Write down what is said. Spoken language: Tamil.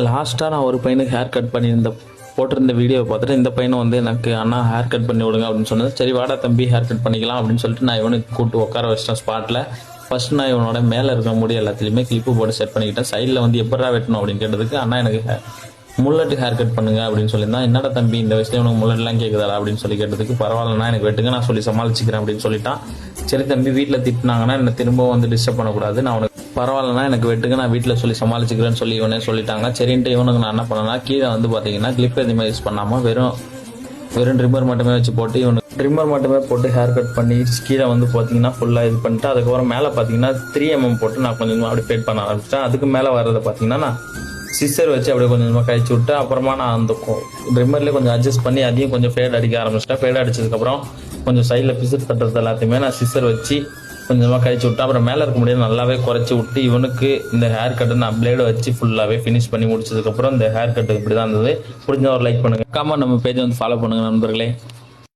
லாஸ்ட்டாக நான் ஒரு பையனுக்கு ஹேர் கட் பண்ணியிருந்த போட்டிருந்த வீடியோவை பார்த்துட்டு இந்த பையனும் வந்து எனக்கு அண்ணா ஹேர் கட் பண்ணி விடுங்க அப்படின்னு சொன்னது. சரி வாடா தம்பி ஹேர் கட் பண்ணிக்கலாம் அப்படின்னு சொல்லிட்டு நான் இவனுக்கு கூப்பிட்டு உட்கார வச்சிட்டேன் ஸ்பாட்டில் ஃபஸ்ட் நான் இவனோட மேலே இருக்க முடி எல்லாத்துலேயுமே கிளிப்பு போட்டு செட் பண்ணிக்கிட்டேன். சைடில் வந்து எப்படா வெட்டணும்? அப்படின்னு கேட்டதுக்கு அண்ணா எனக்கு hair- ஹேர் கட் பண்ணுங்க அப்படின்னு சொல்லியிருந்தான். என்னடா தம்பி இந்த வயசுல உனக்கு முல்லட்லாம் கேட்குதா அப்படின்னு சொல்லி கேட்டதுக்கு பரவாயில்லண்ணா எனக்கு வெட்டுங்க நான் சொல்லி சமாளிச்சுக்கிறேன் அப்படின்னு சொல்லிட்டான். சரி தம்பி வீட்டில் திட்டினாங்கன்னா என்ன திரும்பவும் வந்து டிஸ்டர்ப் பண்ணக்கூடாது. நான் உனக்கு பரவாயில்லண்ணா எனக்கு வெட்டுக்கு நான் வீட்டில் சொல்லி சமாளிச்சுக்கிறேன்னு சொல்லி இவனே சொல்லிட்டாங்க. சரின்ட்டு இவனுக்கு நான் என்ன பண்ணேன்னா கீழே வந்து பார்த்தீங்கன்னா கிளிப் எதுவுமே யூஸ் பண்ணாமல் வெறும் வெறும் ட்ரிம்மர் மட்டுமே வச்சு போட்டு இவனுக்கு ட்ரிம்மர் மட்டுமே போட்டு ஹேர் கட் பண்ணி கீழே வந்து பார்த்தீங்கன்னா ஃபுல்லாக இது பண்ணிட்டு அதுக்கப்புறம் மேலே பார்த்தீங்கன்னா த்ரீ எம்எம் mm போட்டு நான் கொஞ்சம் அப்படி ஃபேட் பண்ண ஆரம்பிச்சிட்டேன். அதுக்கு மேலே வர்றதை பார்த்தீங்கன்னா நான் சிஸ்டர் வச்சு அப்படியே கொஞ்சம் கொஞ்சமாக கழிச்சு விட்டு அப்புறமா நான் அந்த ட்ரிம்மர்லேயே கொஞ்சம் அட்ஜஸ்ட் பண்ணி அதையும் கொஞ்சம் ஃபேட் அடிக்க ஆரம்பிச்சிட்டேன். ஃபேட் அடிச்சதுக்கப்புறம் கொஞ்சம் சைடில் பிசிட் கட்டுறது எல்லாத்தையுமே நான் சிஸ்டர் வச்சு கொஞ்சமாக கழிச்சு விட்டு அப்புறம் மேலே இருக்க முடியாது. நல்லாவே குறைச்சி விட்டு இவனுக்கு இந்த ஹேர் கட்டை நான் பிளேடை வச்சு ஃபுல்லாகவே ஃபினிஷ் பண்ணி முடிச்சதுக்கப்புறம் இந்த ஹேர் கட்டு இப்படி தான் இருந்தது. பிடிச்ச ஒரு லைக் பண்ணுங்க. கமெண்ட் நம்ம பேஜை வந்து ஃபாலோ பண்ணுங்க நண்பர்களே.